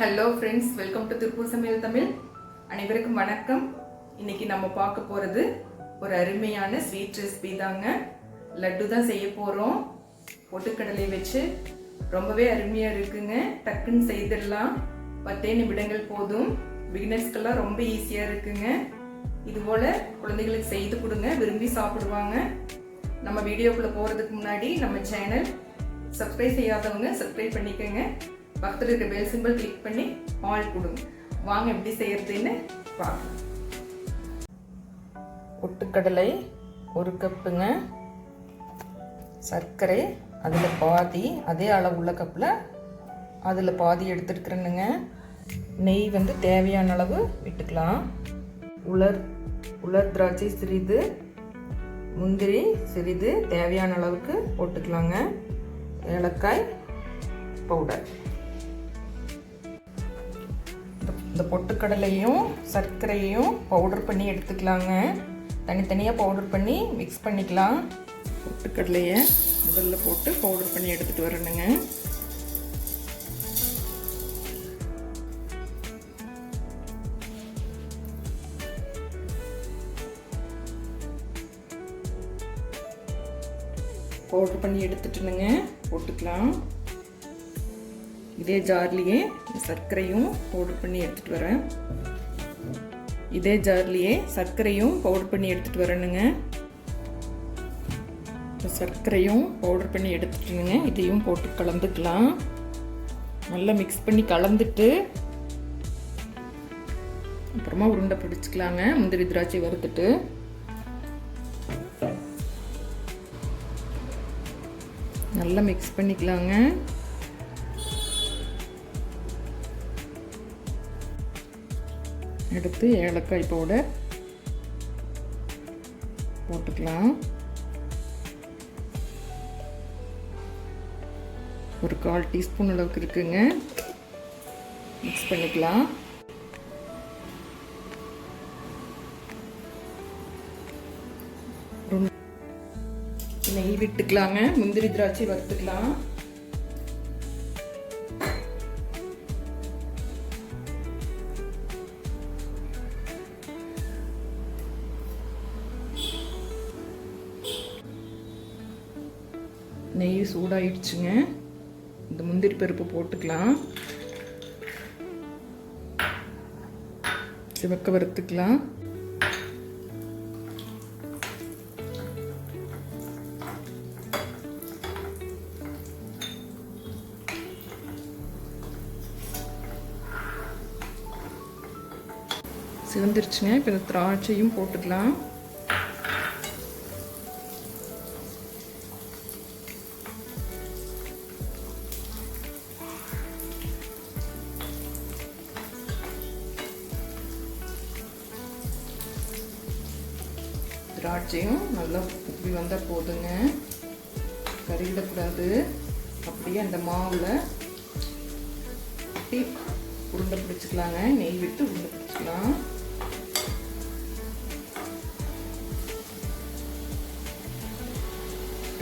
Hello friends welcome to Tiruppur சமையல் தமிழ் அனைவருக்கும் வணக்கம். இன்னைக்கு நம்ம பார்க்க போகிறது ஒரு அருமையான ஸ்வீட் ரெசிபி தாங்க. லட்டு தான் செய்ய போகிறோம் பொட்டுக்கடலை வச்சு ரொம்பவே அருமையாக இருக்குங்க. டக்குன்னு செய்திடலாம். பத்தே நிமிடங்கள் போதும். பிகினர்ஸ்க்கெல்லாம் ரொம்ப ஈஸியாக இருக்குங்க. இதுபோல் குழந்தைகளுக்கு செய்து கொடுங்க. விரும்பி சாப்பிடுவாங்க. நம்ம வீடியோக்குள்ளே போகிறதுக்கு முன்னாடி நம்ம சேனல் சப்ஸ்கிரைப் செய்யாதவங்க சப்ஸ்கிரைப் பண்ணிக்கோங்க. பக்கத்தில் இருக்க பெல் சிம்பிள் கிளிக் பண்ணி ஆல் கொடுங்க. வாங்க எப்படி செய்யறதுன்னு பார்க்கலாம். ஒட்டுக்கடலை ஒரு கப்புங்க. சர்க்கரை அதில் பாதி அதே அளவுள்ள கப்பில் அதில் பாதி எடுத்துருக்குறேனுங்க. நெய் வந்து தேவையான அளவு விட்டுக்கலாம். உலர் உலர் திராட்சை சிறிது முந்திரி சிறிது தேவையான அளவுக்கு போட்டுக்கலாங்க. ஏலக்காய் பவுடர். இந்த பொட்டுக்கடலையும் சர்க்கரையும் பவுடர் பண்ணி எடுத்துக்கலாங்க. தனித்தனியாக பவுடர் பண்ணி மிக்ஸ் பண்ணிக்கலாம். பொட்டுக்கடலையை முதல்ல போட்டு பவுடர் பண்ணி எடுத்துகிட்டு வரணுங்க. பவுடர் பண்ணி எடுத்துட்டுனுங்க. போட்டுக்கலாம். இதே ஜார்லேயே சர்க்கரையும் பவுடர் பண்ணி எடுத்துகிட்டு வரேன். இதே ஜார்லேயே சர்க்கரையும் பவுடர் பண்ணி எடுத்துகிட்டு வரேனுங்க சர்க்கரையும் பவுடர் பண்ணி எடுத்துட்டுங்க. இதையும் போட்டு கலந்துக்கலாம். நல்லா மிக்ஸ் பண்ணி கலந்துட்டு அப்புறமா உருண்டை பிடிச்சிக்கலாங்க. முந்திரி திராட்சை வறுத்துட்டு. நல்லா மிக்ஸ் பண்ணிக்கலாங்க. எடுத்து ஏலக்காய் பவுடர் போட்டுக்கலாம். ஒரு கால் டீஸ்பூன் அளவுக்கு இருக்குங்க. மிக்ஸ் பண்ணிக்கலாம். நெய் விட்டுக்கலாங்க. முந்திரி திராட்சை வறுத்துக்கலாம். நெய் சூடாயிடுச்சுங்க. இந்த முந்திரி பருப்பு போட்டுக்கலாம். சிவக்க வறுத்துக்கலாம். சிவந்துருச்சுங்க. இப்போ இந்த திராட்சையும் போட்டுக்கலாம். திராட்சையும் நல்லா இப்படி வந்தால் போதுங்க. கறிவிடக்கூடாது அப்படியே அந்த மாவில் கட்டி உருண்டை பிடிச்சிக்கலாங்க. நெய் விட்டு உருண்டை பிடிச்சிக்கலாம்.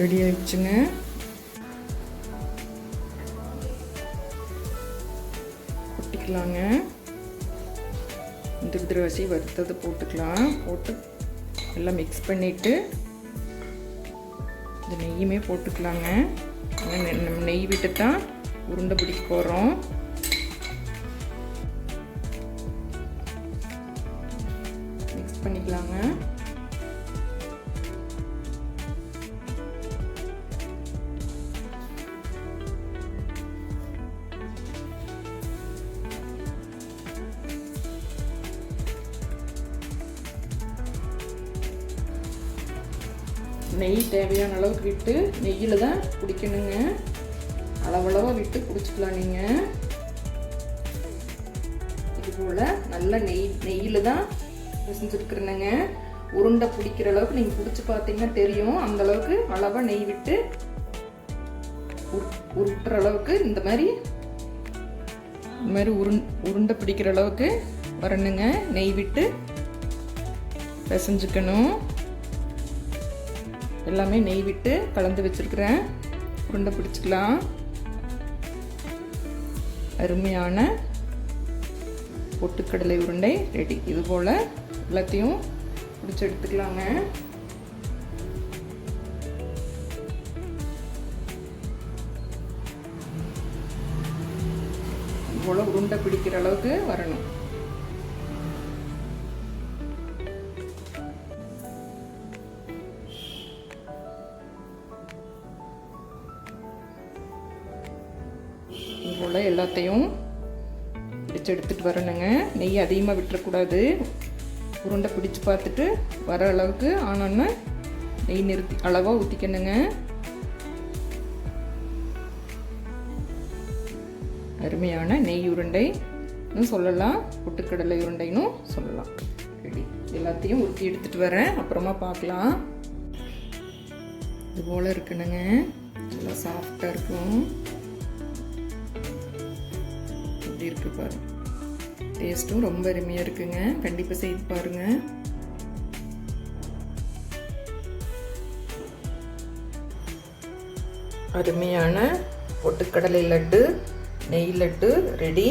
ரெடி ஆயிடுச்சுங்க. கொட்டிக்கலாங்க. இந்த திராட்சை வறுத்ததை போட்டுக்கலாம். போட்டு எல்லாம் மிக்ஸ் பண்ணிவிட்டு இந்த நெய்யுமே போட்டுக்கலாங்க. நம்ம நெய் விட்டு தான் உருண்டை பிடிக்க போகிறோம் நெய் தேவையான அளவுக்கு விட்டு நெய்யில் தான் குடிக்கணுங்க அளவளவாக விட்டு குடிச்சிக்கலாம் நீங்கள் இது போல் நல்லா நெய் நெய்யில் தான் பிசைஞ்சிருக்கிறேனுங்க. உருண்டை பிடிக்கிற அளவுக்கு நீங்கள் பிடிச்சி பார்த்தீங்கன்னா தெரியும். அந்த அளவுக்கு அளவாக நெய் விட்டு உருட்டுற அளவுக்கு இந்த மாதிரி இந்த மாதிரி உருண் உருண்டை பிடிக்கிற அளவுக்கு வரணுங்க. நெய் விட்டு பிசைஞ்சுக்கணும். எல்லாமே நெய் விட்டு கலந்து வச்சுருக்கிறேன். உருண்டை பிடிச்சிக்கலாம். அருமையான பொட்டுக்கடலை உருண்டை ரெடி இது போல் எல்லாத்தையும் பிடிச்சி எடுத்துக்கலாங்க. இது போல் உருண்டை பிடிக்கிற அளவுக்கு வரணும். போல் எல்லாத்தையும் பிடிச்சி எடுத்துகிட்டு வரணுங்க. நெய் அதிகமாக விட்டுறக்கூடாது. உருண்டை பிடிச்சு பார்த்துட்டு வர அளவுக்கு ஆனோன்னு நெய் நிறுத்தி அளவாக ஊற்றிக்கணுங்க அருமையான நெய் உருண்டைன்னு சொல்லலாம். புட்டுக்கடலை உருண்டைன்னு சொல்லலாம். ரெடி. எல்லாத்தையும் ஊற்றி எடுத்துகிட்டு வரேன். அப்புறமா பார்க்கலாம். இது போல் இருக்கணுங்க. நல்லா சாஃப்டாக இருக்கும். எப்படி பாருங்க டேஸ்ட்டும் ரொம்ப அருமையாக இருக்குங்க. கண்டிப்பாக செய்து பாருங்க. அருமையான பொட்டுக்கடலை லட்டு நெய் லட்டு ரெடி.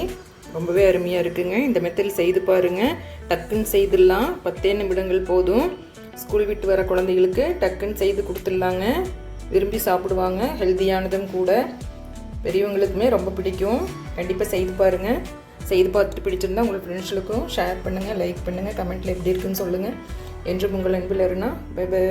ரொம்பவே அருமையாக இருக்குங்க. இந்த மெத்தடில் செய்து பாருங்கள் டக்குன்னு செய்துடலாம். பத்தே நிமிடங்கள் போதும். ஸ்கூல் விட்டு வர குழந்தைகளுக்கு டக்குன்னு செய்து கொடுத்துடலாங்க. விரும்பி சாப்பிடுவாங்க. ஹெல்த்தியானதும் கூட. பெரியவங்களுக்குமே ரொம்ப பிடிக்கும். கண்டிப்பாக செய்து பாருங்கள் செய்து பார்த்துட்டு பிடிச்சிருந்தா உங்கள் ஃப்ரெண்ட்ஸுகளுக்கும் ஷேர் பண்ணுங்கள் லைக் பண்ணுங்கள் கமெண்ட்டில் எப்படி இருக்குன்னு சொல்லுங்கள் என்றும் உங்கள் அன்பில் இருந்தால் பை பை